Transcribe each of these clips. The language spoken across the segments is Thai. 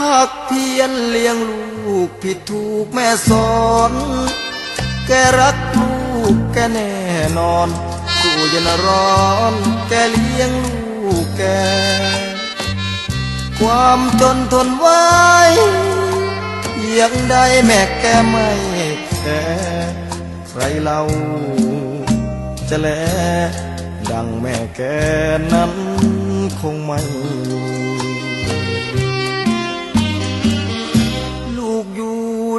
ภาคเพียรเลี้ยงลูกผิดถูกแม่สอน แกรักลูกแกแน่นอนสู้เย็นร้อน แกเลี้ยงลูกแก ความจนทนไว้ยังได้แม่แกไม่แคร์ใครเล่าจะแลดังแม่แกนั้นคงไม่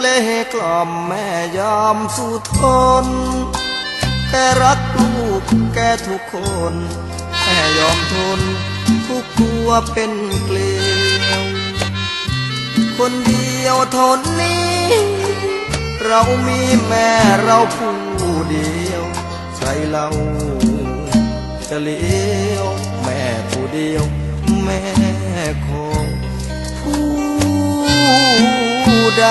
เปลกล่อมแม่ยอมสู้ทนแกรักลูกแกทุกคนแม่ยอมทน ทุกครัวเป็นเกลียวคนเดียวท่านี้ เรามีแม่เราผู้เดียวใครเราจะเลี้ยวแม่ผู้เดียว แม่ของผู้ใด